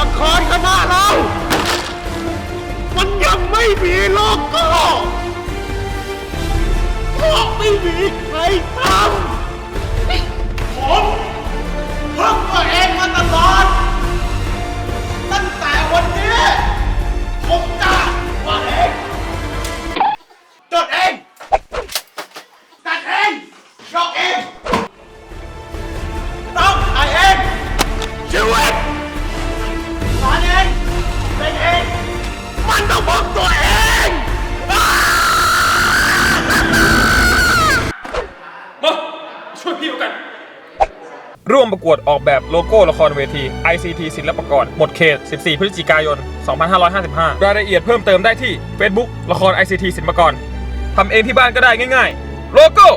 ละครคณะเรา มันยังไม่มีโลโก้เพราะไม่มีใครทำผมพึ่งตัวเองมาตลอด ตั้งแต่วันนี้ ผมจะว่าเองจดเองตัดเองยกเองต้อง ช่วยพี่กัน ร่วมประกวดออกแบบโลโก้ละครเวที ICT ศิลปากรหมดเขต 14 พฤศจิกายน 2555 รายละเอียดเพิ่มเติมได้ที่ Facebook ละคร ICT ศิลปากรทำเองที่บ้านก็ได้ง่าย ๆ โลโก้